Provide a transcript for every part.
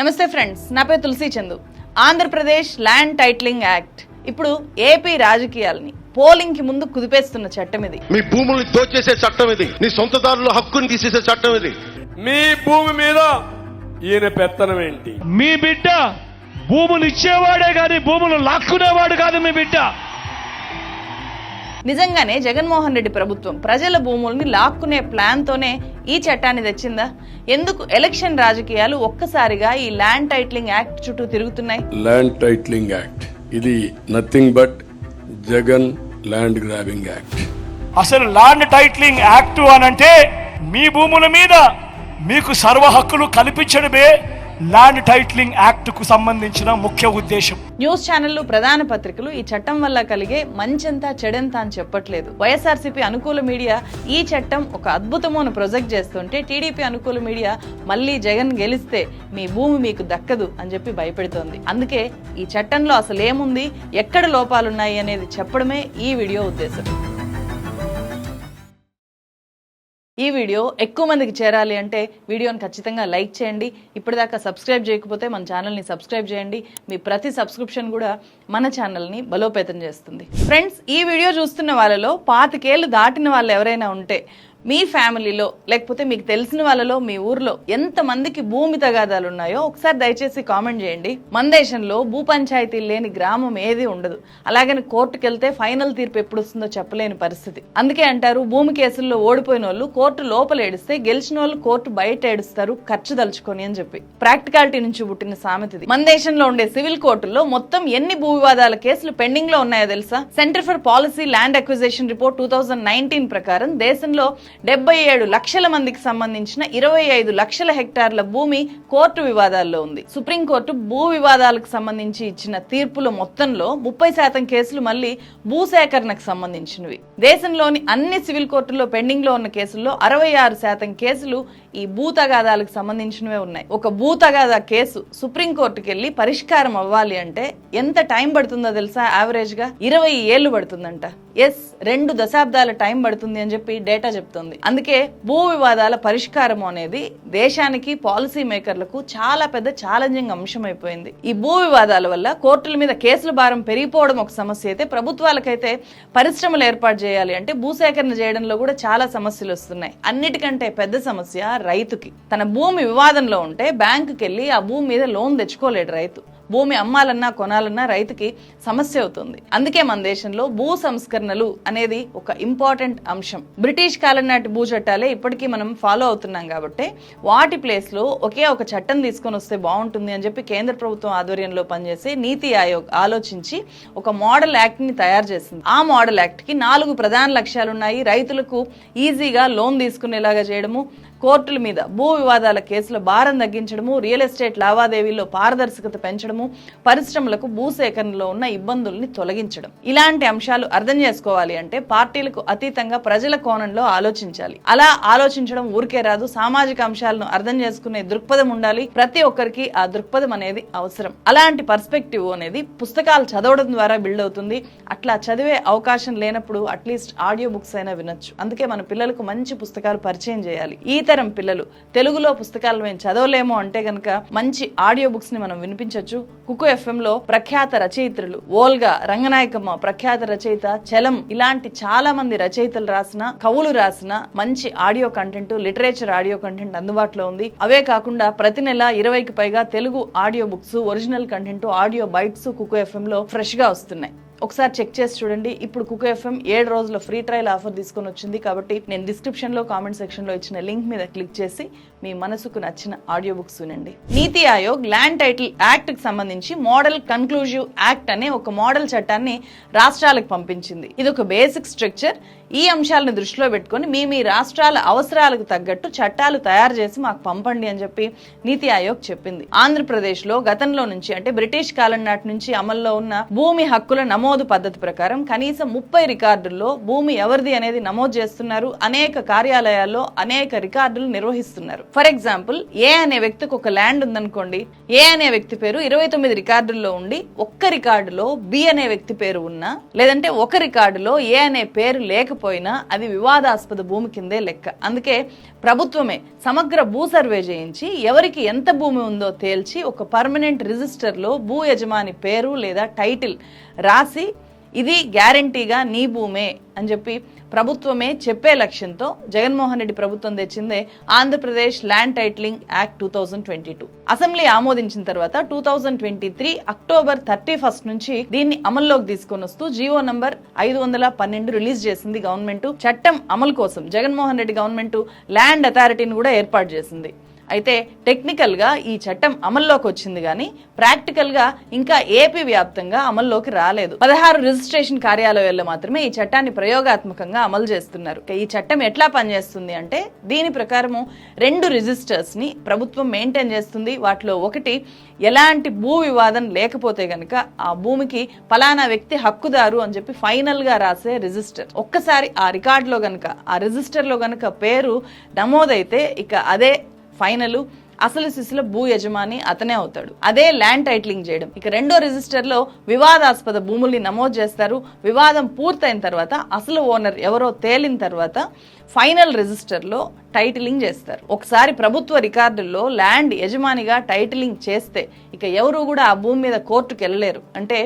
నమస్తే ఫ్రెండ్స్ నా పేరు Tulasi Chandu. Andhra Pradesh land titling act. ఇప్పుడు ఏపీ రాజకీయాలని పోలింగ్కి ముందు కుదిపేస్తున్న చట్టం ఇది. మీ భూముల్ని దోచేసే చట్టం ఇది. నీ సొంతదారుల హక్కుని తీసేసే చట్టం ఇది. మీ భూమి మీద ఈయన పెత్తనం ఏంటి? మీ బిడ్డ భూములు ఇచ్చేవాడే కాదు భూములు లాక్కునేవాడు కాదు మీ బిడ్డ. నిజంగానే జగన్మోహన్ రెడ్డి ప్రభుత్వం ప్రజల భూముల్ని లాక్కునే ప్లాన్ తోనే ఈ చట్టాన్ని తెచ్చిందా? ఎందుకు ఎలక్షన్ రాజకీయాలు ఒక్కసారిగా ఈ ల్యాండ్ టైటిలింగ్ యాక్ట్ చుట్టూ తిరుగుతున్నాయి? Land titling act. ఇది nothing but Jagan land grabbing act. అసలు ల్యాండ్ టైటిలింగ్ యాక్ట్ అనంటే మీ భూముల మీద మీకు సర్వ హక్కులు కల్పించడమే ల్యాండ్ టైటిలింగ్ యాక్ట్కు సంబంధించిన ముఖ్య ఉద్దేశం. న్యూస్ ఛానళ్ళు ప్రధాన పత్రికలు ఈ చట్టం వల్ల కలిగే మంచెంత చెడెంత అని చెప్పట్లేదు. వైఎస్ఆర్సీపీ అనుకూల మీడియా ఈ చట్టం ఒక అద్భుతమైన ప్రొజెక్ట్ చేస్తుంటే టీడీపీ అనుకూల మీడియా మళ్ళీ జగన్ గెలిస్తే మీ భూమి మీకు దక్కదు అని చెప్పి భయపెడుతోంది. అందుకే ఈ చట్టంలో అసలు ఏముంది ఎక్కడ లోపాలున్నాయి అనేది చెప్పడమే ఈ వీడియో ఉద్దేశం. ఈ వీడియో ఎక్కువ మందికి చేరాలి అంటే వీడియోని ఖచ్చితంగా లైక్ చేయండి. ఇప్పటిదాకా సబ్స్క్రైబ్ చేయకపోతే మన ఛానల్ని సబ్స్క్రైబ్ చేయండి. మీ ప్రతి సబ్స్క్రిప్షన్ కూడా మన ఛానల్ని బలోపేతం చేస్తుంది. ఫ్రెండ్స్ ఈ వీడియో చూస్తున్న వాళ్ళలో పాతికేళ్ళు దాటిన వాళ్ళు ఎవరైనా ఉంటే మీ ఫ్యామిలీలో లేకపోతే మీకు తెలిసిన వాళ్ళలో మీ ఊర్లో ఎంత మందికి భూమి తగాదాలు ఉన్నాయో ఒకసారి దయచేసి కామెంట్ చేయండి. మన దేశంలో భూ పంచాయతీ లేని గ్రామం ఏది ఉండదు. అలాగని కోర్టుకు వెళ్తే ఫైనల్ తీర్పు ఎప్పుడు వస్తుందో చెప్పలేని పరిస్థితి. అందుకే అంటారు భూమి కేసుల్లో ఓడిపోయిన వాళ్ళు కోర్టు లోపల ఏడిస్తే గెలిచిన వాళ్ళు కోర్టు బయట ఏడుస్తారు ఖర్చు దలుచుకొని అని చెప్పి. ప్రాక్టికాలిటీ నుంచి పుట్టిన సామెతది మన దేశంలో ఉండే సివిల్ కోర్టుల్లో మొత్తం ఎన్ని భూ వివాదాల కేసులు పెండింగ్లో ఉన్నాయో తెలుసా? Centre for policy land acquisition report two thousand nineteen ప్రకారం దేశంలో డెబ్బై ఏడు లక్షల మందికి సంబంధించిన ఇరవై ఐదు లక్షల హెక్టార్ల భూమి కోర్టు వివాదాల్లో ఉంది. సుప్రీంకోర్టు భూ వివాదాలకు సంబంధించి ఇచ్చిన తీర్పుల మొత్తంలో ముప్పై శాతం కేసులు మళ్ళీ భూసేకరణకు సంబంధించినవి. దేశంలోని అన్ని సివిల్ కోర్టుల్లో పెండింగ్లో ఉన్న కేసుల్లో అరవై ఆరు శాతం కేసులు ఈ భూతగాదాలకు సంబంధించినవే ఉన్నాయి. ఒక భూతగాదా కేసు సుప్రీంకోర్టుకి వెళ్ళి పరిష్కారం అవ్వాలి అంటే ఎంత టైం పడుతుందో తెలుసా యావరేజ్గా? ఇరవై ఏళ్ళు పడుతుందంట. ఎస్ రెండు దశాబ్దాల టైం పడుతుంది అని చెప్పి డేటా చెప్తుంది. అందుకే భూ వివాదాల పరిష్కారం అనేది దేశానికి పాలసీ మేకర్లకు చాలా పెద్ద ఛాలెంజింగ్ అంశం అయిపోయింది ఈ భూ వివాదాల వల్ల కోర్టుల మీద కేసుల భారం పెరిగిపోవడం ఒక సమస్య అయితే ప్రభుత్వాలకైతే పరిశ్రమలు ఏర్పాటు చేయాలి అంటే భూసేకరణ చేయడంలో కూడా చాలా సమస్యలు వస్తున్నాయి. అన్నిటికంటే పెద్ద సమస్య రైతుకి. తన భూమి వివాదంలో ఉంటే బ్యాంకుకి వెళ్ళి ఆ భూమి మీద లోన్ తెచ్చుకోలేడు రైతు. భూమి అమ్మాలన్నా కొనాలన్నా రైతుకి సమస్య అవుతుంది. అందుకే మన దేశంలో భూ సంస్కరణలు అనేది ఒక ఇంపార్టెంట్ అంశం. బ్రిటిష్ కాలం నాటి భూ చట్టాలే ఇప్పటికీ మనం ఫాలో అవుతున్నాం కాబట్టి వాటి ప్లేస్లో ఒకే ఒక చట్టం తీసుకొని వస్తే బాగుంటుంది అని చెప్పి కేంద్ర ప్రభుత్వం ఆధ్వర్యంలో పనిచేసే నీతి ఆయోగ్ ఆలోచించి ఒక మోడల్ యాక్ట్ని తయారు చేసింది. ఆ మోడల్ యాక్ట్కి నాలుగు ప్రధాన లక్ష్యాలు ఉన్నాయి రైతులకు ఈజీగా లోన్ తీసుకునేలాగా చేయడము కోర్టుల మీద భూ వివాదాల కేసుల భారం తగ్గించడము రియల్ ఎస్టేట్ లావాదేవీల్లో పారదర్శకత పెంచడము పరిశ్రమలకు భూ సేకరణలో ఉన్న ఇబ్బందుల్ని తొలగించడం. ఇలాంటి అంశాలు అర్థం చేసుకోవాలి అంటే పార్టీలకు అతీతంగా ప్రజల కోణంలో ఆలోచించాలి. అలా ఆలోచించడం ఊరికే రాదు. సామాజిక అంశాలను అర్థం చేసుకునే దృక్పథం ఉండాలి. ప్రతి ఒక్కరికి ఆ దృక్పథం అనేది అవసరం. అలాంటి పర్స్పెక్టివ్ అనేది పుస్తకాలు చదవడం ద్వారా బిల్డ్ అవుతుంది. అట్లా చదివే అవకాశం లేనప్పుడు అట్లీస్ట్ ఆడియో బుక్స్ అయినా వినొచ్చు. అందుకే మన పిల్లలకు మంచి పుస్తకాలు పరిచయం చేయాలి. ఈ తరం పిల్లలు. తెలుగులో పుస్తకాలు మేము చదవలేము అంటే గనక మంచి ఆడియో బుక్స్ని మనం వినిపించవచ్చు కుకు ఎఫ్ఎం లో ప్రఖ్యాత రచయిత్రులు ఓల్గా రంగనాయకమ్మ ప్రఖ్యాత రచయిత చలం ఇలాంటి చాలా మంది రచయితలు రాసిన కవులు రాసిన మంచి audio content literature audio content అందుబాటులో ఉంది. అవే కాకుండా ప్రతి నెల ఇరవైకి పైగా Telugu audio books original content audio bytes Kuku FM లో ఫ్రెష్గా వస్తున్నాయి. ఒకసారి చెక్ చేసి చూడండి. ఇప్పుడు కుక్ ఎఫ్ఎం ఏడు రోజుల ఫ్రీ ట్రయల్ ఆఫర్ తీసుకొని వచ్చింది కాబట్టి నేను డిస్క్రిప్షన్లో కామెంట్ సెక్షన్లో ఇచ్చిన లింక్ మీద క్లిక్ చేసి మీ మనసుకు నచ్చిన ఆడియో బుక్స్ వినండి నీతి ఆయోగ్ ల్యాండ్ టైటిల్ యాక్ట్కి సంబంధించి మోడల్ కన్క్లూజివ్ యాక్ట్ అనే ఒక మోడల్ చట్టాన్ని రాష్ట్రాలకు పంపించింది. ఇది ఒక బేసిక్ స్ట్రక్చర్ ఈ అంశాలను దృష్టిలో పెట్టుకొని మీ మీ రాష్ట్రాల అవసరాలకు తగ్గట్టు చట్టాలు తయారు చేసి మాకు పంపండి అని చెప్పి నీతి ఆయోగ్ చెప్పింది. ఆంధ్రప్రదేశ్లో గతంలో నుంచి అంటే బ్రిటిష్ కాలం నాటి నుంచి అమల్లో ఉన్న భూమి హక్కుల నమోదు నమోదు పద్ధతి ప్రకారం కనీసం ముప్పై రికార్డుల్లో భూమి ఎవరిది అనేది నమోదు చేస్తున్నారు. అనేక కార్యాలయాల్లో అనేక రికార్డులు నిర్వహిస్తున్నారు. ఫర్ ఎగ్జాంపుల్ ఏ అనే వ్యక్తికి ఒక ల్యాండ్ ఉందనుకోండి ఏ అనే వ్యక్తి పేరు ఇరవై తొమ్మిది రికార్డుల్లో ఉండి ఒక్క రికార్డులో బి అనే వ్యక్తి పేరు ఉన్నా లేదంటే ఒక రికార్డులో ఏ అనే పేరు లేకపోయినా అది వివాదాస్పద భూమి కిందే లెక్క. అందుకే ప్రభుత్వమే సమగ్ర భూ సర్వే చేయించి ఎవరికి ఎంత భూమి ఉందో తేల్చి ఒక పర్మనెంట్ రిజిస్టర్లో భూ యజమాని పేరు లేదా టైటిల్ రాసి ఇది గ్యారంటీగా నీ భూమే అని చెప్పి ప్రభుత్వమే చెప్పే లక్ష్యంతో జగన్మోహన్ రెడ్డి ప్రభుత్వం తెచ్చిందే Andhra Pradesh land titling act two thousand twenty two. Assembly ఆమోదించిన తర్వాత two thousand twenty three October thirty first నుంచి దీన్ని అమల్లోకి తీసుకొని వస్తూ జీవో నంబర్ ఐదు వందల పన్నెండు రిలీజ్ చేసింది గవర్నమెంట్. చట్టం అమలు కోసం జగన్మోహన్ రెడ్డి గవర్నమెంట్ ల్యాండ్ అథారిటీని కూడా ఏర్పాటు చేసింది. అయితే టెక్నికల్గా ఈ చట్టం అమల్లోకి వచ్చింది కానీ ప్రాక్టికల్గా ఇంకా ఏపీ వ్యాప్తంగా అమల్లోకి రాలేదు. పదహారు రిజిస్ట్రేషన్ కార్యాలయాల్లో మాత్రమే ఈ చట్టాన్ని ప్రయోగాత్మకంగా అమలు చేస్తున్నారు. ఈ చట్టం ఎట్లా పనిచేస్తుంది అంటే దీని ప్రకారము రెండు రిజిస్టర్స్ని ప్రభుత్వం మెయింటైన్ చేస్తుంది. వాటిలో ఒకటి ఎలాంటి భూ వివాదం లేకపోతే గనక ఆ భూమికి ఫలానా వ్యక్తి హక్కుదారు అని చెప్పి ఫైనల్గా రాసే రిజిస్టర్. ఒక్కసారి ఆ రికార్డులో గనక ఆ రిజిస్టర్లో గనక పేరు నమోదైతే ఇక అదే ఫైనల్ అసలు శిశుల భూ యజమాని అతనే అవుతాడు. అదే ల్యాండ్ టైటిలింగ్ చేయడం. ఇక రెండో రిజిస్టర్లో వివాదాస్పద భూముల్ని నమోదు చేస్తారు. వివాదం పూర్తయిన తర్వాత అసలు ఓనర్ ఎవరో తేలిన తర్వాత ఫైనల్ రిజిస్టర్లో టైటిలింగ్ చేస్తారు. ఒకసారి ప్రభుత్వ రికార్డుల్లో ల్యాండ్ యజమానిగా టైటిలింగ్ చేస్తే ఇక ఎవరు కూడా ఆ భూమి మీద కోర్టుకు వెళ్ళలేరు అంటే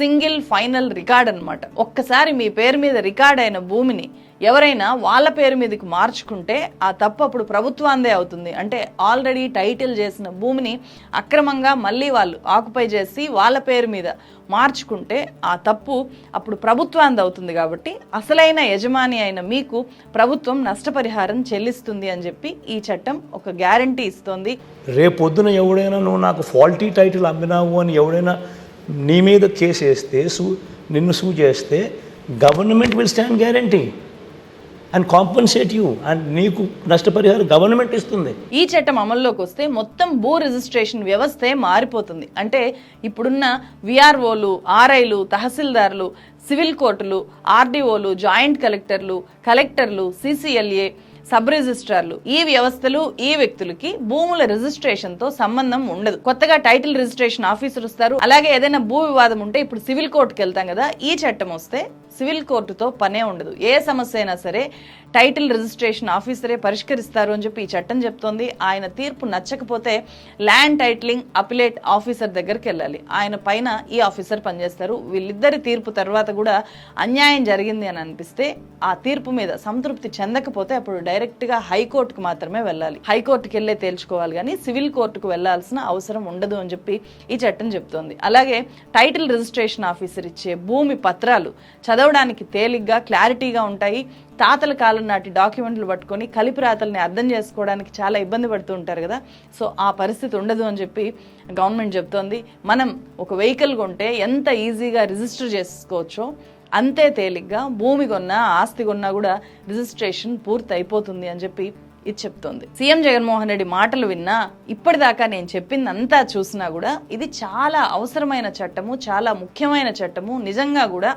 సింగిల్ ఫైనల్ రికార్డ్ అనమాట ఒక్కసారి మీ పేరు మీద రికార్డ్ అయిన భూమిని ఎవరైనా వాళ్ళ పేరు మీదకి మార్చుకుంటే ఆ తప్పు అప్పుడు ప్రభుత్వాందే అవుతుంది. అంటే ఆల్రెడీ టైటిల్ చేసిన భూమిని అక్రమంగా మళ్ళీ వాళ్ళు ఆక్యుపై చేసి వాళ్ళ పేరు మీద మార్చుకుంటే ఆ తప్పు అప్పుడు ప్రభుత్వాంది అవుతుంది కాబట్టి అసలైన యజమాని అయిన మీకు ప్రభుత్వం నష్టపరిహారం చెల్లిస్తుంది అని చెప్పి ఈ చట్టం ఒక గ్యారంటీ ఇస్తోంది. రేపొద్దున ఎవడైనా నువ్వు నాకు ఫాల్టీ టైటిల్ అమ్మినావు అని ఎవడైనా నీ మీద కేసు వేస్తే సూ నిన్ను సూ చేస్తే government will stand guarantee. And compensate you and నీకు నష్టపరిహారం గవర్నమెంట్ ఇస్తుంది. ఈ చట్టం అమల్లోకి వస్తే మొత్తం భూ రిజిస్ట్రేషన్ వ్యవస్థే మారిపోతుంది. అంటే ఇప్పుడున్న విఆర్ఓలు ఆర్ఐలు తహసీల్దార్లు సివిల్ కోర్టులు ఆర్డీఓలు జాయింట్ కలెక్టర్లు కలెక్టర్లు సిసిఎల్ఏ సబ్ రిజిస్ట్రార్లు ఈ వ్యవస్థలు ఈ వ్యక్తులకి భూముల రిజిస్ట్రేషన్తో సంబంధం ఉండదు. కొత్తగా టైటిల్ రిజిస్ట్రేషన్ ఆఫీసర్ వస్తారు. అలాగే ఏదైనా భూ వివాదం ఉంటే ఇప్పుడు సివిల్ కోర్టుకి వెళ్తాం కదా. ఈ చట్టం వస్తే సివిల్ కోర్టుతో పనే ఉండదు. ఏ సమస్య అయినా సరే టైటిల్ రిజిస్ట్రేషన్ ఆఫీసరే పరిష్కరిస్తారు అని చెప్పి ఈ చట్టం చెప్తోంది. ఆయన తీర్పు నచ్చకపోతే ల్యాండ్ టైటిలింగ్ అపిలేట్ ఆఫీసర్ దగ్గరికి వెళ్ళాలి. ఆయన పైన ఈ ఆఫీసర్ పనిచేస్తారు. వీళ్ళిద్దరి తీర్పు తర్వాత కూడా అన్యాయం జరిగింది అని అనిపిస్తే ఆ తీర్పు మీద సంతృప్తి చెందకపోతే అప్పుడు డైరెక్ట్గా హైకోర్టుకు మాత్రమే వెళ్ళాలి. హైకోర్టుకి వెళ్ళే తేల్చుకోవాలి కానీ సివిల్ కోర్టుకు వెళ్ళాల్సిన అవసరం ఉండదు అని చెప్పి ఈ చట్టం చెప్తోంది. అలాగే టైటిల్ రిజిస్ట్రేషన్ ఆఫీసర్ ఇచ్చే భూమి పత్రాలు చదవడానికి తేలిగ్గా క్లారిటీగా ఉంటాయి. తాతల కాలం నాటి డాక్యుమెంట్లు పట్టుకొని కలిపి రాతల్ని అర్థం చేసుకోవడానికి చాలా ఇబ్బంది పడుతూ ఉంటారు కదా. సో ఆ పరిస్థితి ఉండదు అని చెప్పి గవర్నమెంట్ చెప్తోంది. మనం ఒక వెహికల్ కొంటే ఎంత ఈజీగా రిజిస్టర్ చేసుకోవచ్చో అంతే తేలిగ్గా భూమి కొన్నా ఆస్తి కొన్నా కూడా రిజిస్ట్రేషన్ పూర్తి అయిపోతుంది అని చెప్పి ఇది చెప్తోంది. సీఎం జగన్మోహన్ రెడ్డి మాటలు విన్నా ఇప్పటిదాకా నేను చెప్పిందంతా చూసినా కూడా ఇది చాలా అవసరమైన చట్టము చాలా ముఖ్యమైన చట్టము. నిజంగా కూడా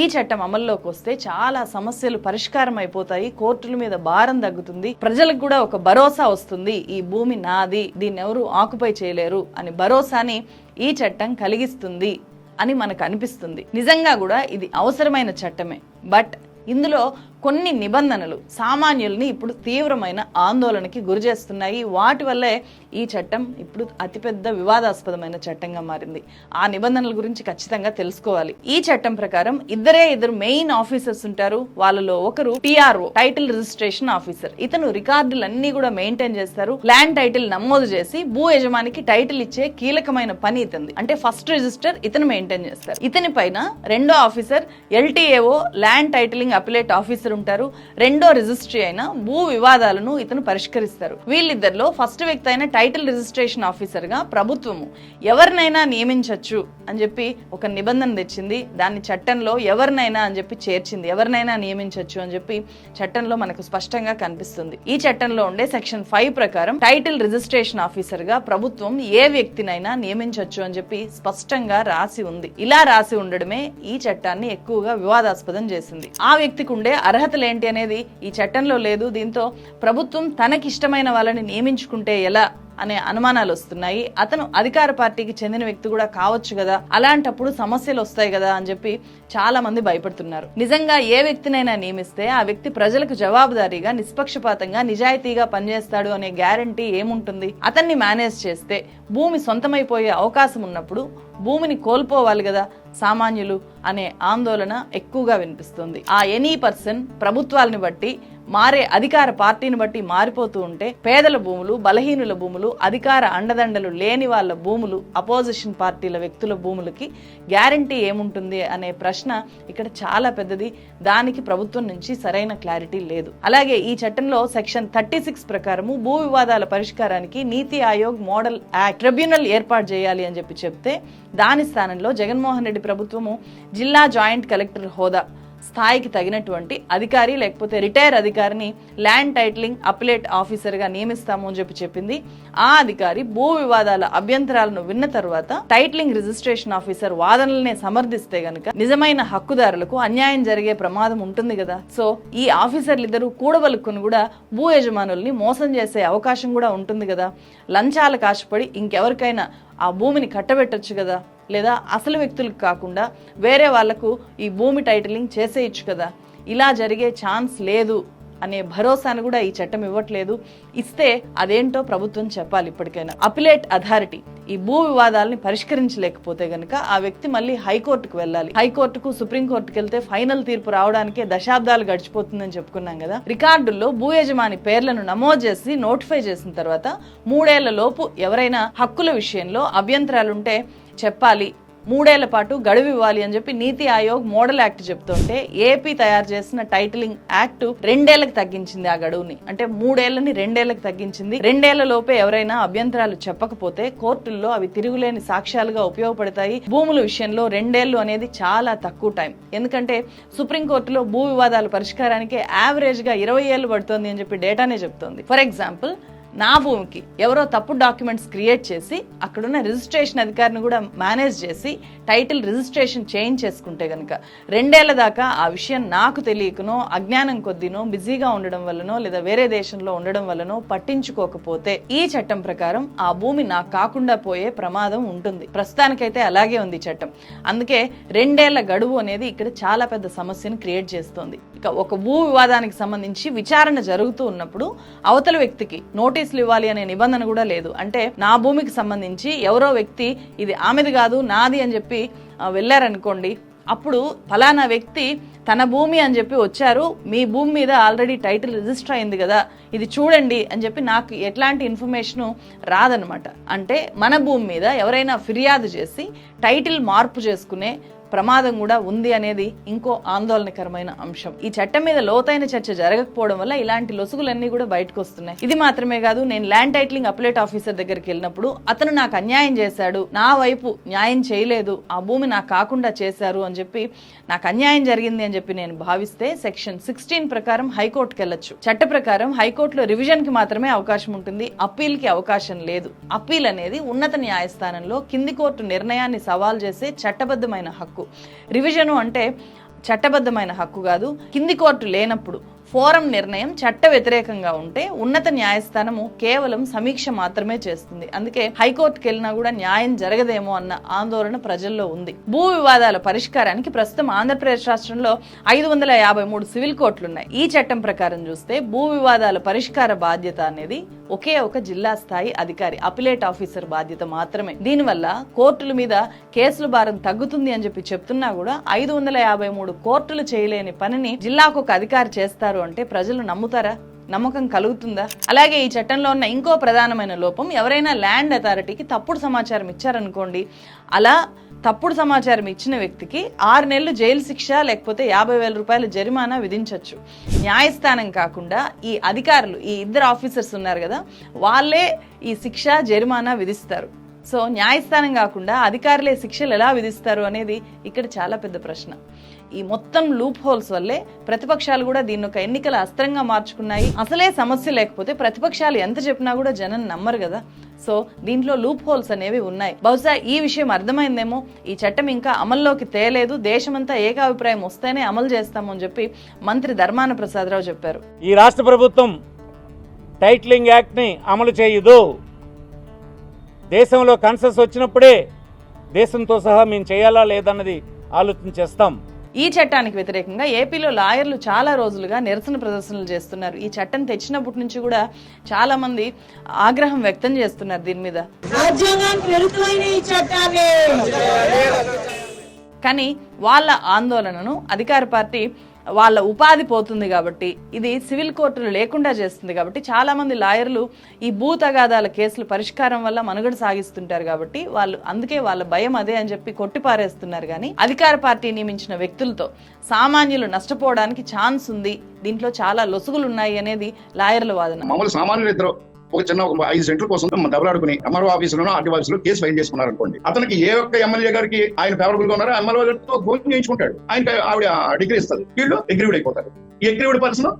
ఈ చట్టం అమల్లోకి వస్తే చాలా సమస్యలు పరిష్కారం అయిపోతాయి. కోర్టుల మీద భారం తగ్గుతుంది. ప్రజలకు కూడా ఒక భరోసా వస్తుంది. ఈ భూమి నాది దీన్ని ఎవరు ఆకుపై చేయలేరు అని భరోసాని ఈ చట్టం కలిగిస్తుంది అని మనకు అనిపిస్తుంది. నిజంగా కూడా ఇది అవసరమైన చట్టమే. బట్ ఇందులో కొన్ని నిబంధనలు సామాన్యుల్ని ఇప్పుడు తీవ్రమైన ఆందోళనకి గురి చేస్తున్నాయి. వాటి వల్లే ఈ చట్టం ఇప్పుడు అతిపెద్ద వివాదాస్పదమైన చట్టంగా మారింది. ఆ నిబంధనల గురించి ఖచ్చితంగా తెలుసుకోవాలి. ఈ చట్టం ప్రకారం ఇద్దరే ఇద్దరు మెయిన్ ఆఫీసర్స్ ఉంటారు. వాళ్ళలో ఒకరు టిఆర్ఓ టైటిల్ రిజిస్ట్రేషన్ ఆఫీసర్. ఇతను రికార్డులన్నీ కూడా మెయింటైన్ చేస్తారు. ల్యాండ్ టైటిల్ నమోదు చేసి భూ యజమానికి టైటిల్ ఇచ్చే కీలకమైన పని ఇతంది అంటే ఫస్ట్ రిజిస్టర్ ఇతను మెయింటైన్ చేస్తారు. ఇతని పైన రెండో officer LTAO land titling appellate officer officer ఉంటారు రెండో రిజిస్ట్రీ అయిన భూ వివాదాలను ఇతను పరిష్కరిస్తారు. వీళ్ళిద్దరిలో ఫస్ట్ వ్యక్తి అయిన టైటిల్ రిజిస్ట్రేషన్ ఆఫీసర్గా ప్రభుత్వము. ఎవరినైనా నియమించవచ్చు అని చెప్పి ఒక నిబంధన తెచ్చింది. దాన్ని చట్టంలో ఎవరినైనా అని చెప్పి చేర్చింది. ఎవరినైనా నియమించవచ్చు అని చెప్పి చట్టంలో మనకు స్పష్టంగా కనిపిస్తుంది. ఈ చట్టంలో ఉండే సెక్షన్ ఫైవ్ ప్రకారం టైటిల్ రిజిస్ట్రేషన్ ఆఫీసర్గా ప్రభుత్వం ఏ వ్యక్తినైనా నియమించవచ్చు అని చెప్పి స్పష్టంగా రాసి ఉంది. ఇలా రాసి ఉండడమే ఈ చట్టాన్ని ఎక్కువగా వివాదాస్పదం చేసింది. ఆ వ్యక్తికి ఉండే అర్హతలు ఏంటి అనేది ఈ చట్టంలో లేదు. దీంతో ప్రభుత్వం తనకిష్టమైన వాళ్ళని నియమించుకుంటే ఎలా? అనే అనుమానాలు వస్తున్నాయి. అతను అధికార పార్టీకి చెందిన వ్యక్తి కూడా కావచ్చు కదా. అలాంటప్పుడు సమస్యలు వస్తాయి కదా అని చెప్పి చాలా మంది భయపడుతున్నారు. నిజంగా ఏ వ్యక్తినైనా నియమిస్తే ఆ వ్యక్తి ప్రజలకు జవాబుదారీగా నిష్పక్షపాతంగా నిజాయితీగా పనిచేస్తాడు అనే గ్యారంటీ ఏముంటుంది? అతన్ని మేనేజ్ చేస్తే భూమి సొంతమైపోయే అవకాశం ఉన్నప్పుడు భూమిని కోల్పోవాలి కదా సామాన్యులు అనే ఆందోళన ఎక్కువగా వినిపిస్తుంది. ఆ ఎనీ పర్సన్ ప్రభుత్వాలను బట్టి మారే అధికార పార్టీని బట్టి మారిపోతూ ఉంటే పేదల భూములు బలహీనుల భూములు అధికార అండదండలు లేని వాళ్ళ భూములు అపోజిషన్ పార్టీల వ్యక్తుల భూములకి గ్యారంటీ ఏముంటుంది అనే ప్రశ్న ఇక్కడ చాలా పెద్దది. దానికి ప్రభుత్వం నుంచి సరైన క్లారిటీ లేదు. అలాగే ఈ చట్టంలో సెక్షన్ థర్టీ సిక్స్ ప్రకారము భూ వివాదాల పరిష్కారానికి నీతి ఆయోగ్ మోడల్ యాక్ట్ ట్రిబ్యునల్ ఏర్పాటు చేయాలి అని చెప్పి చెప్తే దాని స్థానంలో జగన్మోహన్ రెడ్డి ప్రభుత్వము జిల్లా జాయింట్ కలెక్టర్ హోదా స్థాయికి తగినటువంటి అధికారి లేకపోతే రిటైర్ అధికారిని ల్యాండ్ టైటిలింగ్ అప్లేట్ ఆఫీసర్గా నియమిస్తాము అని చెప్పి చెప్పింది. ఆ అధికారి భూ వివాదాల అభ్యంతరాలను విన్న తర్వాత టైటిలింగ్ రిజిస్ట్రేషన్ ఆఫీసర్ వాదనలనే సమర్థిస్తే గనుక నిజమైన హక్కుదారులకు అన్యాయం జరిగే ప్రమాదం ఉంటుంది కదా. సో ఈ ఆఫీసర్లు ఇద్దరు కూడవలుక్కుని కూడా భూ యజమానుల్ని మోసం చేసే అవకాశం కూడా ఉంటుంది కదా. లంచాలకు ఆశపడి ఇంకెవరికైనా ఆ భూమిని కట్టబెట్టొచ్చు కదా. లేదా అసలు వ్యక్తులకు కాకుండా వేరే వాళ్ళకు ఈ భూమి టైటిలింగ్ చేసేయచ్చు కదా. ఇలా జరిగే ఛాన్స్ లేదు. అనే భరోసాను కూడా ఈ చట్టం ఇవ్వట్లేదు. ఇస్తే అదేంటో ప్రభుత్వం చెప్పాలి ఇప్పటికైనా. అపిలేట్ అథారిటీ ఈ భూ వివాదాలని పరిష్కరించలేకపోతే గనక ఆ వ్యక్తి మళ్ళీ హైకోర్టుకు వెళ్ళాలి. హైకోర్టుకు సుప్రీంకోర్టుకు వెళ్తే ఫైనల్ తీర్పు రావడానికే దశాబ్దాలు గడిచిపోతుందని చెప్పుకున్నాం కదా. రికార్డుల్లో భూ యజమాని పేర్లను నమోదు చేసి నోటిఫై చేసిన తర్వాత మూడేళ్ళ లోపు ఎవరైనా హక్కుల విషయంలో అభ్యంతరాలుంటే చెప్పాలి. మూడేళ్ళ పాటు గడువు ఇవ్వాలి అని చెప్పి నీతి ఆయోగ్ మోడల్ యాక్ట్ చెప్తుంటే ఏపీ తయారు చేసిన టైటిలింగ్ యాక్ట్ రెండేళ్ళకు తగ్గించింది ఆ గడువుని. అంటే మూడేళ్ళని రెండేళ్ళకు తగ్గించింది. రెండేళ్ళ లోపే ఎవరైనా అభ్యంతరాలు చెప్పకపోతే కోర్టుల్లో అవి తిరుగులేని సాక్ష్యాలుగా ఉపయోగపడతాయి. భూముల విషయంలో రెండేళ్ళు అనేది చాలా తక్కువ టైం. ఎందుకంటే సుప్రీంకోర్టులో భూ వివాదాల పరిష్కారానికి యావరేజ్గా ఇరవై ఏళ్ళు పడుతుంది అని చెప్పి డేటానే చెప్తోంది. ఫర్ ఎగ్జాంపుల్ నా భూమికి ఎవరో తప్పు డాక్యుమెంట్స్ క్రియేట్ చేసి అక్కడున్న రిజిస్ట్రేషన్ అధికారిని కూడా మేనేజ్ చేసి టైటిల్ రిజిస్ట్రేషన్ చేంజ్ చేసుకుంటే గనుక రెండేళ్ళ దాకా ఆ విషయం నాకు తెలియకనో అజ్ఞానం కొద్దినో బిజీగా ఉండడం వల్లనో లేదా వేరే దేశంలో ఉండడం వల్లనో పట్టించుకోకపోతే ఈ చట్టం ప్రకారం ఆ భూమి నాకు కాకుండా పోయే ప్రమాదం ఉంటుంది. ప్రస్తుతానికైతే అలాగే ఉంది చట్టం. అందుకే రెండేళ్ళ గడువు అనేది ఇక్కడ చాలా పెద్ద సమస్యను క్రియేట్ చేస్తోంది. ఇక ఒక భూ వివాదానికి సంబంధించి విచారణ జరుగుతూ ఉన్నప్పుడు అవతల వ్యక్తికి నోటీసులు ఇవ్వాలి అనే నిబంధన కూడా లేదు. అంటే నా భూమికి సంబంధించి ఎవరో వ్యక్తి ఇది ఆమెది కాదు నాది అని చెప్పి వెళ్ళారనుకోండి అప్పుడు ఫలానా వ్యక్తి తన భూమి అని చెప్పి వచ్చారు మీ భూమి మీద ఆల్రెడీ టైటిల్ రిజిస్టర్ అయింది కదా ఇది చూడండి అని చెప్పి నాకు ఎట్లాంటి ఇన్ఫర్మేషను రాదనమాట. అంటే మన భూమి మీద ఎవరైనా ఫిర్యాదు చేసి టైటిల్ మార్పు చేసుకునే ప్రమాదం కూడా ఉంది అనేది ఇంకో ఆందోళనకరమైన అంశం. ఈ చట్టం మీద లోతైన చర్చ జరగకపోవడం వల్ల ఇలాంటి లొసుగులన్నీ కూడా బయటకు వస్తున్నాయి. ఇది మాత్రమే కాదు నేను ల్యాండ్ టైటిలింగ్ అప్లేట్ ఆఫీసర్ దగ్గరికి వెళ్ళినప్పుడు అతను నాకు అన్యాయం చేశాడు నా వైపు న్యాయం చేయలేదు ఆ భూమి నాకు కాకుండా చేశారు అని చెప్పి నాకు అన్యాయం జరిగింది అని చెప్పి నేను భావిస్తే సెక్షన్ సిక్స్టీన్ ప్రకారం హైకోర్టుకి వెళ్ళొచ్చు. చట్ట ప్రకారం హైకోర్టులో రివిజన్కి మాత్రమే అవకాశం ఉంటుంది అప్పీల్కి అవకాశం లేదు. అప్పీల్ అనేది ఉన్నత న్యాయస్థానంలో కింది కోర్టు నిర్ణయాన్ని సవాల్ చేసే చట్టబద్ధమైన హక్కు. రివిజను అంటే చట్టబద్ధమైన హక్కు కాదు. కింది కోర్టు లేనప్పుడు ఫోరం నిర్ణయం చట్ట వ్యతిరేకంగా ఉంటే ఉన్నత న్యాయస్థానము కేవలం సమీక్ష మాత్రమే చేస్తుంది. అందుకే హైకోర్టుకి వెళ్ళినా కూడా న్యాయం జరగదేమో అన్న ఆందోళన ప్రజల్లో ఉంది. భూ వివాదాల పరిష్కారానికి ప్రస్తుతం ఆంధ్రప్రదేశ్ రాష్ట్రంలో ఐదు వందల యాభై మూడు సివిల్ కోర్టులు ఉన్నాయి ఈ చట్టం ప్రకారం చూస్తే భూ వివాదాల పరిష్కార బాధ్యత అనేది ఒకే ఒక జిల్లా స్థాయి అధికారి అపిలేట్ ఆఫీసర్ బాధ్యత మాత్రమే. దీనివల్ల కోర్టుల మీద కేసుల భారం తగ్గుతుంది అని చెప్పి చెప్తున్నా కూడా ఐదు వందల యాభై మూడు కోర్టులు చేయలేని పనిని జిల్లాకు ఒక అధికారి చేస్తారు అంటే ప్రజలు నమ్ముతారా? నమ్మకం కలుగుతుందా? అలాగే ఈ చట్టంలో ఉన్న ఇంకో ప్రధానమైన లోపం ఎవరైనా ల్యాండ్ అథారిటీకి తప్పుడు సమాచారం ఇచ్చారనుకోండి అలా తప్పుడు సమాచారం ఇచ్చిన వ్యక్తికి ఆరు నెలలు జైలు శిక్ష లేకపోతే యాభై వేల రూపాయల జరిమానా విధించవచ్చు న్యాయస్థానం కాకుండా ఈ అధికారులు ఈ ఇద్దరు ఆఫీసర్స్ ఉన్నారు కదా వాళ్ళే ఈ శిక్ష జరిమానా విధిస్తారు. సో న్యాయస్థానం కాకుండా అధికారులే శిక్షలు ఎలా విధిస్తారు అనేది ఇక్కడ చాలా పెద్ద ప్రశ్న. ఈ మొత్తం లూప్ హోల్స్ వల్లే ప్రతిపక్షాలు కూడా దీన్ని ఒక ఎన్నికల అస్త్రంగా మార్చుకున్నాయి. అసలే సమస్య లేకపోతే ప్రతిపక్షాలు ఎంత చెప్పినా కూడా జనం నమ్మరు కదా. సో దీంట్లో లూప్ హోల్స్ అనేవి ఉన్నాయి. బహుశా ఈ విషయం అర్థమైందేమో ఈ చట్టం ఇంకా అమల్లోకి తేలేదు దేశమంతా ఏకాభిప్రాయం వస్తేనే అమలు చేస్తామని చెప్పి మంత్రి ధర్మాన ప్రసాదరావు చెప్పారు. ఈ రాష్ట్ర ప్రభుత్వం టైట్లింగ్ యాక్ట్ని అమలు చేయదు. దేశంలో కన్సెస్ వచ్చినప్పుడే దేశంతో సహా మేము చేయాలా లేదన్నది ఆలోచన చేస్తాం. ఈ చట్టానికి వ్యతిరేకంగా ఏపీలో లాయర్లు చాలా రోజులుగా నిరసన ప్రదర్శనలు చేస్తున్నారు. ఈ చట్టం తెచ్చినప్పటి నుంచి కూడా చాలా మంది ఆగ్రహం వ్యక్తం చేస్తున్నారు దీని మీద. కానీ వాళ్ళ ఆందోళనను అధికార పార్టీ వాళ్ళ ఉపాధి పోతుంది కాబట్టి ఇది సివిల్ కోర్టులు లేకుండా చేస్తుంది కాబట్టి చాలా మంది లాయర్లు ఈ భూ తగాదాల కేసులు పరిష్కారం వల్ల మనుగడ సాగిస్తుంటారు కాబట్టి వాళ్ళు అందుకే వాళ్ళ భయం అదే అని చెప్పి కొట్టిపారేస్తున్నారు కానీ అధికార పార్టీ నియమించిన వ్యక్తులతో సామాన్యులు నష్టపోవడానికి ఛాన్స్ ఉంది. దీంట్లో చాలా లొసుగులు ఉన్నాయి అనేది లాయర్ల వాదన. మామూలు సామాన్యులు ఇద్దరు ఒక చిన్న ఒక ఐదు సెంట్ల కోసం దెబ్బలాడుకుని ఎంఆర్ఓ ఆఫీసులోనో ఆర్టీ ఆఫీసులో కేసు ఫైల్ చేసుకున్నారు అనుకోండి అతనికి ఏ ఒక్క ఎమ్మెల్యే గారికి ఆయన ఫేవరబుల్గా ఉన్నారో ఎమ్మెల్యే గారితో భోజనం చేయించుకుంటాడు. ఆయన ఆవిడ డిగ్రీ ఇస్తుంది. వీళ్ళు అగ్రీవుడ్ అయిపోతారు. ఈ అగ్రీవుడ్ పర్సన్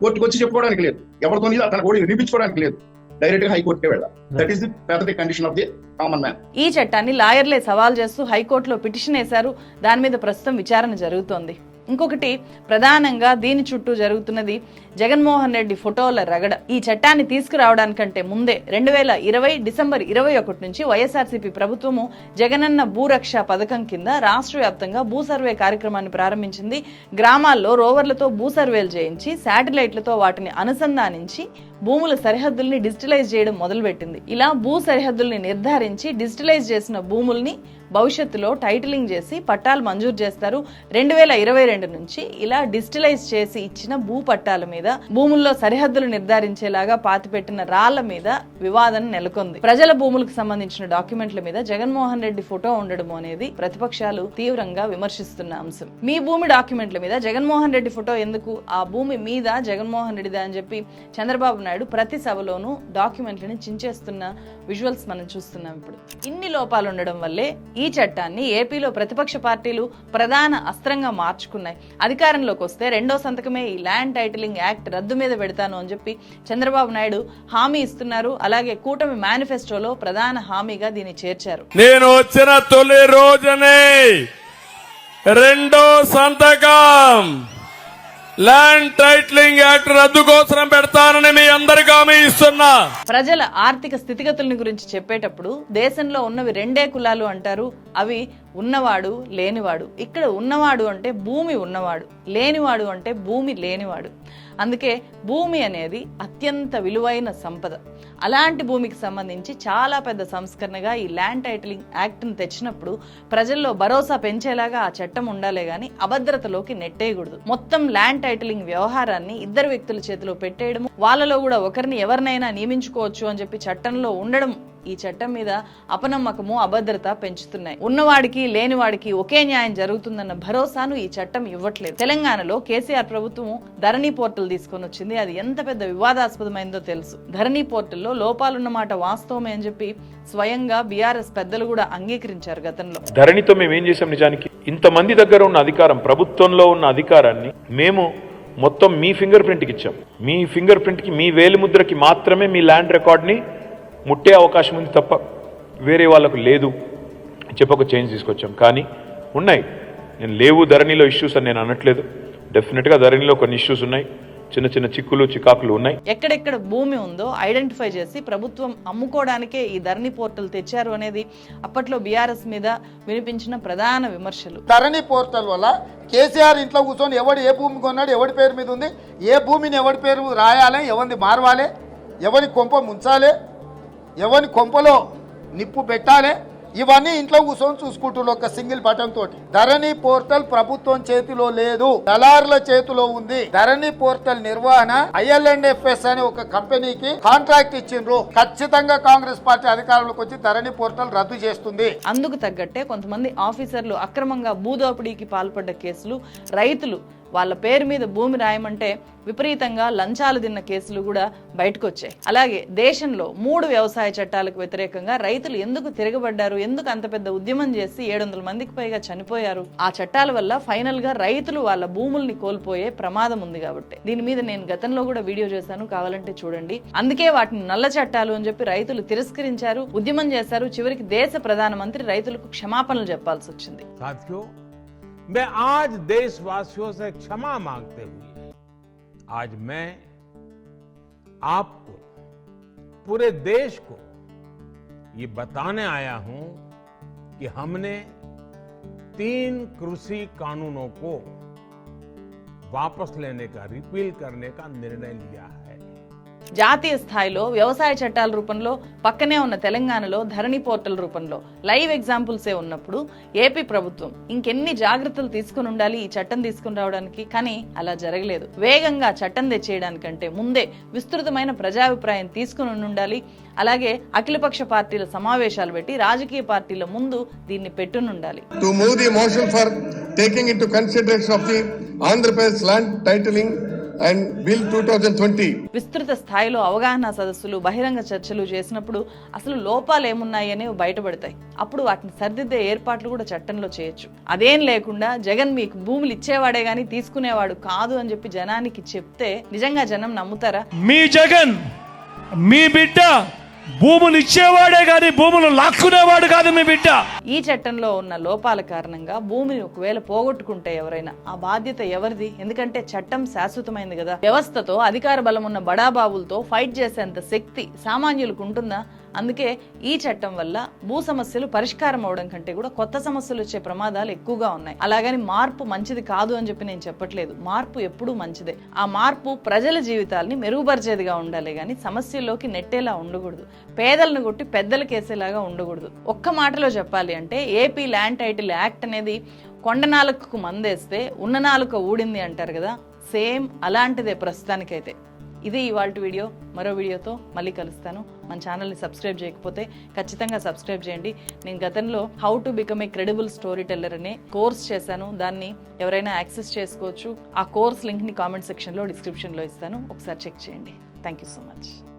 కోర్టుకు వచ్చి చెప్పుకోవడానికి లేదు. ఎవరితో అతను కూడా వినిపించుకోవడానికి లేదు. డైరెక్ట్గా హైకోర్టుకే వెళ్ళాలి. దట్ ఈస్ ది పెద్ద condition of the common man ఈ చట్టాన్ని లాయర్లే సవాల్ చేస్తూ హైకోర్టులో పిటిషన్ వేశారు. దాని మీద ప్రస్తుతం విచారణ జరుగుతోంది. ఇంకొకటి ప్రధానంగా దీని చుట్టూ జరుగుతున్నది జగన్మోహన్ రెడ్డి ఫోటోల రగడ. ఈ చట్టాన్ని తీసుకురావడానికంటే ముందే రెండు వేల ఇరవై డిసెంబర్ ఇరవై ఒకటి నుంచి వైఎస్ఆర్సీపీ ప్రభుత్వము జగనన్న భూరక్ష పథకం కింద రాష్ట్ర వ్యాప్తంగా భూ సర్వే కార్యక్రమాన్ని ప్రారంభించింది. గ్రామాల్లో రోవర్లతో భూ సర్వేలు చేయించి శాటిలైట్లతో వాటిని అనుసంధానించి భూముల సరిహద్దుల్ని డిజిటలైజ్ చేయడం మొదలుపెట్టింది. ఇలా భూ సరిహద్దుల్ని నిర్ధారించి డిజిటలైజ్ చేసిన భూముల్ని భవిష్యత్తులో టైటిలింగ్ చేసి పట్టాలు మంజూరు చేస్తారు. రెండు వేల ఇరవై రెండు నుంచి ఇలా డిజిటలైజ్ చేసి ఇచ్చిన భూ పట్టాల మీద భూముల్లో సరిహద్దులు నిర్ధారించేలాగా పాతిపెట్టిన రాళ్ళ మీద వివాదం నెలకొంది. ప్రజల భూములకు సంబంధించిన డాక్యుమెంట్ల మీద జగన్మోహన్ రెడ్డి ఫోటో ఉండడం అనేది ప్రతిపక్షాలు తీవ్రంగా విమర్శిస్తున్న అంశం. మీ భూమి డాక్యుమెంట్ల మీద జగన్మోహన్ రెడ్డి ఫోటో ఎందుకు? ఆ భూమి మీద జగన్మోహన్ రెడ్డిదా అని చెప్పి చంద్రబాబు నాయుడు ప్రతి సభలోనూ డాక్యుమెంట్లను చించేస్తున్న విజువల్స్ మనం చూస్తున్నాం ఇప్పుడు. ఇన్ని లోపాలు ఉండడం వల్లే ఈ ఈ చట్టాన్ని ఏపీలో ప్రతిపక్ష పార్టీలు ప్రధాన అస్త్రంగా మార్చుకున్నాయి. అధికారంలోకి వస్తే రెండో సంతకమే ఈ ల్యాండ్ టైటిలింగ్ యాక్ట్ రద్దు మీద పెడతాను అని చెప్పి చంద్రబాబు నాయుడు హామీ ఇస్తున్నారు. అలాగే కూటమి మేనిఫెస్టోలో ప్రధాన హామీగా దీన్ని చేర్చారు. నేను వచ్చిన తొలి రోజునే రెండో సంతకం. ల్యాండ్ టైటిలింగ్ యాక్ట్ రద్దు కోసం పెడతానని మీ అందరికీ హామీ ఇస్తున్నా. ప్రజల ఆర్థిక స్థితిగతుల గురించి చెప్పేటప్పుడు దేశంలో ఉన్నవి రెండే కులాలు అంటారు. అవి ఉన్నవాడు లేనివాడు. ఇక్కడ ఉన్నవాడు అంటే భూమి ఉన్నవాడు లేనివాడు అంటే భూమి లేనివాడు. అందుకే భూమి అనేది అత్యంత విలువైన సంపద. అలాంటి భూమికి సంబంధించి చాలా పెద్ద సంస్కరణగా ఈ ల్యాండ్ టైటిలింగ్ యాక్ట్ను తెచ్చినప్పుడు ప్రజల్లో భరోసా పెంచేలాగా ఆ చట్టం ఉండాలే కానీ అభద్రతలోకి నెట్టేయకూడదు. మొత్తం ల్యాండ్ టైటిలింగ్ వ్యవహారాన్ని ఇద్దరు వ్యక్తుల చేతిలో పెట్టేయడం వాళ్ళలో కూడా ఒకరిని ఎవరినైనా నియమించుకోవచ్చు అని చెప్పి చట్టంలో ఉండడం ఈ చట్టం మీద అపనమ్మకము అభద్రత పెంచుతున్నాయి. ఉన్నవాడికి లేనివాడికి ఒకే న్యాయం జరుగుతుందన్న భరోసాను ఈ చట్టం ఇవ్వట్లేదు. తెలంగాణలో కేసీఆర్ ప్రభుత్వం ధరణి పోర్టల్ తీసుకొని వచ్చింది. అది ఎంత పెద్ద వివాదాస్పదమైందో తెలుసు. ధరణి పోర్టల్లో లోపాలున్నమాట వాస్తవమే అని చెప్పి స్వయంగా బీఆర్ఎస్ పెద్దలు కూడా అంగీకరించారు గతంలో. ధరణితో మేము ఏం చేసాం నిజానికి? ఇంతమంది దగ్గర ఉన్న అధికారం ప్రభుత్వంలో ఉన్న అధికారాన్ని మేము మొత్తం మీ ఫింగర్ ప్రింట్కి ఇచ్చాం. మీ ఫింగర్ ప్రింట్కి మీ వేలిముద్రకి మాత్రమే మీ ల్యాండ్ రికార్డ్ని ముట్టే అవకాశం ఉంది తప్ప వేరే వాళ్ళకు లేదు అని చెప్పి ఒక చేంజ్ తీసుకొచ్చాం. కానీ ఉన్నాయి. నేను లేవు ధరణిలో ఇష్యూస్ అని నేను అనట్లేదు. డెఫినెట్గా ధరణిలో కొన్ని ఇష్యూస్ ఉన్నాయి. చిన్న చిన్న చిక్కులు చికాకులు ఉన్నాయి. ఎక్కడెక్కడ భూమి ఉందో ఐడెంటిఫై చేసి ప్రభుత్వం అమ్ముకోవడానికే ఈ ధరణి పోర్టల్ తెచ్చారు అనేది అప్పట్లో బీఆర్ఎస్ మీద వినిపించిన ప్రధాన విమర్శలు. ధరణి పోర్టల్ వల్ల కేసీఆర్ ఇంట్లో కూర్చొని ఎవడు ఏ భూమి కొన్నాడు ఎవడి పేరు మీద ఉంది ఏ భూమిని ఎవడి పేరు రాయాలి ఎవరిని మార్వాలి ఎవరి కొంప ముంచాలి ఎవరి కొంపలో నిప్పు పెట్టాలి? ఇవన్నీ ఇంట్లో కూర్చొని చూసుకుంటున్నారు ఒక సింగిల్ బటన్ తోటి. ధరణి పోర్టల్ ప్రభుత్వం చేతిలో లేదు. దళారుల చేతిలో ఉంది. ధరణి పోర్టల్ నిర్వహణ ఐఎల్ఎన్ఎఫ్ఎస్ అనే ఒక కంపెనీకి కాంట్రాక్ట్ ఇచ్చిండ్రు. ఖచ్చితంగా కాంగ్రెస్ పార్టీ అధికారంలోకి వచ్చి ధరణి పోర్టల్ రద్దు చేస్తుంది. అందుకు తగ్గట్టే కొంతమంది ఆఫీసర్లు అక్రమంగా భూదోపిడీకి పాల్పడ్డ కేసులు రైతులు వాళ్ళ పేరు మీద భూమి రాయమంటే విపరీతంగా లంచాలు తిన్న కేసులు కూడా బయటకు వచ్చాయి అలాగే దేశంలో మూడు వ్యవసాయ చట్టాలకు వ్యతిరేకంగా రైతులు ఎందుకు తిరగబడ్డారు ఎందుకు అంత పెద్ద ఉద్యమం చేసి ఏడు వందల మందికి పైగా చనిపోయారు ఆ చట్టాల వల్ల ఫైనల్గా రైతులు వాళ్ళ భూముల్ని కోల్పోయే ప్రమాదం ఉంది కాబట్టి. దీని మీద నేను గతంలో కూడా వీడియో చేశాను కావాలంటే చూడండి. అందుకే వాటిని నల్ల చట్టాలు అని చెప్పి రైతులు తిరస్కరించారు ఉద్యమం చేశారు. చివరికి దేశ ప్రధానమంత్రి రైతులకు క్షమాపణలు చెప్పాల్సి వచ్చింది. मैं आज देशवासियों से क्षमा मांगते हुए, आज मैं आपको, पूरे देश को ये बताने आया हूँ कि हमने तीन कृषि कानूनों को वापस लेने का, रिपील करने का निर्णय लिया है। జాతీయ స్థాయిలో వ్యవసాయ చట్టాల రూపంలో పక్కనే ఉన్న తెలంగాణలో ధరణి పోర్టల్ రూపంలో లైవ్ ఎగ్జాంపుల్సే ఉన్నప్పుడు ఏపీ ప్రభుత్వం ఇంకెన్ని జాగ్రత్తలు తీసుకుని ఉండాలి ఈ చట్టం తీసుకుని రావడానికి? కానీ అలా జరగలేదు. వేగంగా చట్టం తెచ్చేయడానికంటే ముందే విస్తృతమైన ప్రజాభిప్రాయం తీసుకుని ఉండాలి. అలాగే అఖిలపక్ష పార్టీల సమావేశాలు పెట్టి రాజకీయ పార్టీల ముందు దీన్ని పెట్టునుండాలి. To move the motion for taking into consideration of the Andhra Pradesh land titling and bill two thousand twenty విస్తృత స్థాయిలో అవగాహన సదస్సులు బహిరంగ చర్చలు చేసినప్పుడు అసలు లోపాలు ఏమున్నాయి అనేవి బయటపడతాయి. అప్పుడు వాటిని సరిదిద్దే ఏర్పాట్లు కూడా చట్టంలో చేయొచ్చు. అదేం లేకుండా జగన్ మీకు భూములు ఇచ్చేవాడే గాని తీసుకునేవాడు కాదు అని చెప్పి జనానికి చెప్తే నిజంగా జనం నమ్ముతారా? మీ జగన్ మీ బిడ్డ భూములు ఇచ్చేవాడే కానీ భూములు లాక్కునేవాడు కాదు మీ బిడ్డ. ఈ చట్టంలో ఉన్న లోపాల కారణంగా భూమిని ఒకవేళ పోగొట్టుకుంటే ఎవరైనా ఆ బాధ్యత ఎవరిది? ఎందుకంటే చట్టం శాశ్వతమైంది కదా. వ్యవస్థతో అధికార బలం ఉన్న బడాబాబులతో ఫైట్ చేసేంత శక్తి సామాన్యులకు ఉంటుందా? అందుకే ఈ చట్టం వల్ల భూ సమస్యలు పరిష్కారం అవడం కంటే కూడా కొత్త సమస్యలు వచ్చే ప్రమాదాలు ఎక్కువగా ఉన్నాయి. అలాగని మార్పు మంచిది కాదు అని చెప్పి నేను చెప్పట్లేదు. మార్పు ఎప్పుడూ మంచిదే. ఆ మార్పు ప్రజల జీవితాల్ని మెరుగుపరిచేదిగా ఉండాలి కానీ సమస్యల్లోకి నెట్టేలా ఉండకూడదు. పేదలను కొట్టి పెద్దలు కేసేలాగా ఉండకూడదు. ఒక్క మాటలో చెప్పాలి అంటే ఏపీ ల్యాండ్ టైటిల్ యాక్ట్ అనేది కొండ నాలుకకు మందేస్తే ఉన్న నాలుక ఊడింది అంటారు కదా? సేమ్ అలాంటిదే ప్రస్తుతానికైతే. ఇది ఇవాళ వీడియో. మరో వీడియోతో మళ్ళీ కలుస్తాను. మన ఛానల్ని సబ్స్క్రైబ్ చేయకపోతే ఖచ్చితంగా సబ్స్క్రైబ్ చేయండి. నేను గతంలో how to become a credible story teller అనే కోర్స్ చేశాను. దాన్ని ఎవరైనా యాక్సెస్ చేసుకోవచ్చు. ఆ కోర్స్ లింక్ని కామెంట్ సెక్షన్లో డిస్క్రిప్షన్లో ఇస్తాను. ఒకసారి చెక్ చేయండి. Thank you so much.